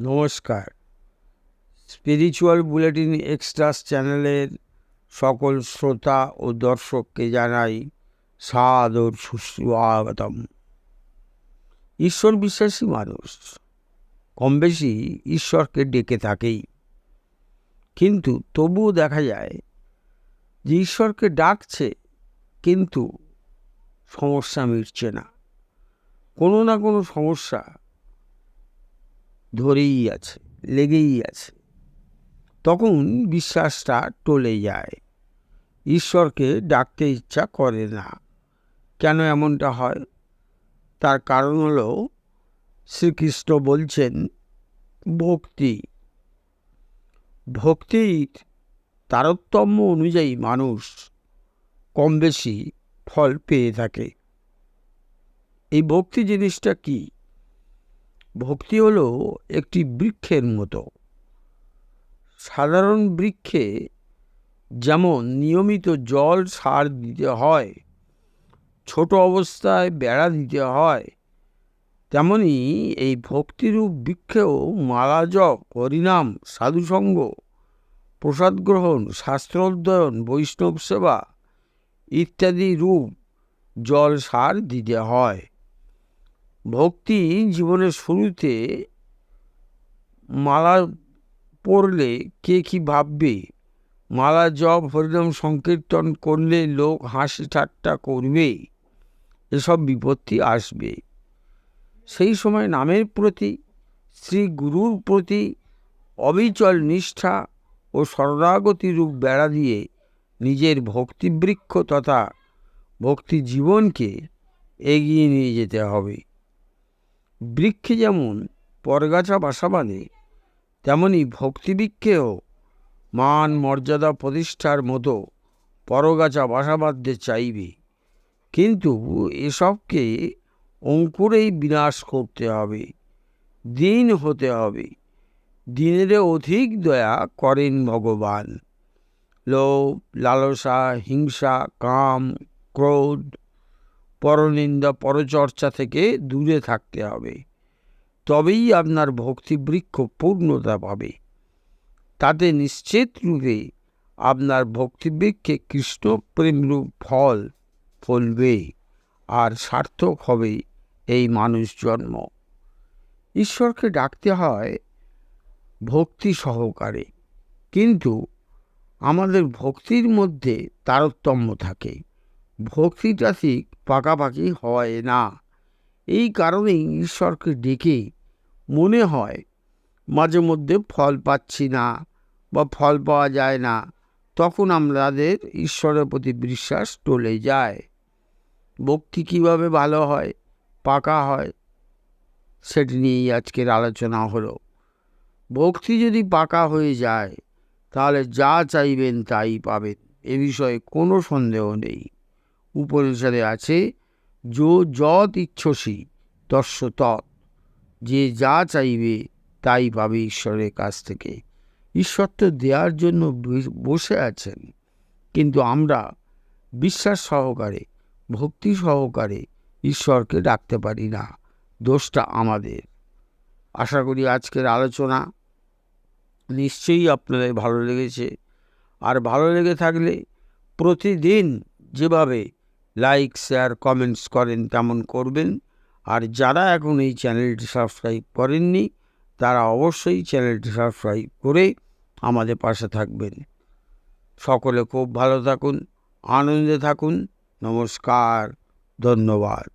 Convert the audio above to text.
নমস্কার। Spiritual bulletin এক্সট্রাস চ্যানেলের সকল শ্রোতা ও দর্শককে জানাই সাদর সুস্বাগতম। ঈশ্বর বিশ্বাসী মানুষ, কম বেশি ঈশ্বরকে ডেকে থাকেই। কিন্তু তবুও দেখা যায় যে ঈশ্বরকে ডাকছে কিন্তু সমস্যা মিটছে না। কোনো না কোনো সমস্যা ধরেই আছে, লেগেই আছে। তখন বিশ্বাসটা টলে যায়। ঈশ্বরকে ডাকতে ইচ্ছা করে না। কেন এমনটা হয়? তার কারণ হলো, শ্রীকৃষ্ণ বলছেন, ভক্তি। ভক্তির তারতম্য অনুযায়ী মানুষ কম বেশি ফল পেয়ে থাকে। এই ভক্তি জিনিসটা কী? ভক্তি হলো একটি বৃক্ষের মতো। সাধারণ বৃক্ষে যেমন নিয়মিত জল সার দিতে হয়, ছোট অবস্থায় বেড়া দিতে হয়, তেমনি এই ভক্তিরূপ বৃক্ষেও মালা জপ, হরিনাম, সাধুসঙ্গ, প্রসাদ গ্রহণ শাস্ত্র অধ্যয়ন বৈষ্ণব সেবা ইত্যাদি রূপ জল সার দিতে হয়। ভক্তি জীবনের শুরুতে মালা পড়লে কে কি ভাববে? মালা জপ, হরিনাম সংকীর্তন করলে লোক হাসি ঠাট্টা করবে। এসব বিপত্তি আসবে। সেই সময় নামের প্রতি, শ্রী গুরুর প্রতি অবিচল নিষ্ঠা ও শরণাগতি রূপ বেড়া দিয়ে নিজের ভক্তিবৃক্ষ তথা ভক্তি জীবনকে এগিয়ে নিয়ে যেতে হবে। বৃক্ষে যেমন পরগাছা বাসা বাঁধে, তেমনি ভক্তিবৃক্ষেও মান মর্যাদা প্রতিষ্ঠার মতো পরগাছা বাসা বাঁধতে চাইবে। কিন্তু এসবকে অঙ্কুরেই বিনাশ করতে হবে, দিন হতে হবে। দিনের অধিক দয়া করেন ভগবান। লোভ, লালসা, হিংসা, কাম, ক্রোধ পরনিন্দা পরচর্চা থেকে দূরে থাকতে হবে। তবেই আপনার ভক্তিবৃক্ষ পূর্ণতা পাবে। তাতে নিশ্চিত রূপে আপনার ভক্তিবৃক্ষে কৃষ্ণ প্রেমরূপ ফল ফলবে আর সার্থক হবে এই মানুষ জন্ম। ঈশ্বরকে ডাকতে হয় ভক্তি সহকারে। কিন্তু আমাদের ভক্তির মধ্যে তারতম্য থাকে। ভক্তিটা ঠিক পাকাপাকি হয় না। এই কারণেই ঈশ্বরকে ডেকে মনে হয়, মাঝে মধ্যে ফল পাচ্ছি না বা ফল পাওয়া যায় না, তখন আমাদের ঈশ্বরের প্রতি বিশ্বাস টলে যায়। ভক্তি কীভাবে ভালো হয়, পাকা হয়, সেটি নিয়েই আজকের আলোচনা হলো। ভক্তি যদি পাকা হয়ে যায়, তাহলে যা চাইবেন তাই পাবেন, এ বিষয়ে কোনো সন্দেহ নেই। উপনিষদে আছে, যো যত ইচ্ছসী, তস্য তৎ। যে যা চাইবে, তাই পাবে ঈশ্বরের কাছ থেকে। ঈশ্বর তো দেওয়ার জন্য বসে আছেন। কিন্তু আমরা বিশ্বাস সহকারে, ভক্তি সহকারে ঈশ্বরকে ডাকতে পারি না। দোষটা আমাদের। আশা করি আজকের আলোচনা নিশ্চয়ই আপনাদের ভালো লেগেছে। আর ভালো লেগে থাকলে প্রতিদিন যেভাবে লাইক শেয়ার কমেন্টস করেন তেমন করবেন। আর যারা এখন এই চ্যানেলটি সাবস্ক্রাইব করেননি, তারা অবশ্যই চ্যানেলটি সাবস্ক্রাইব করে আমাদের পাশে থাকবেন। সকলে খুব ভালো থাকুন, আনন্দে থাকুন। নমস্কার, ধন্যবাদ।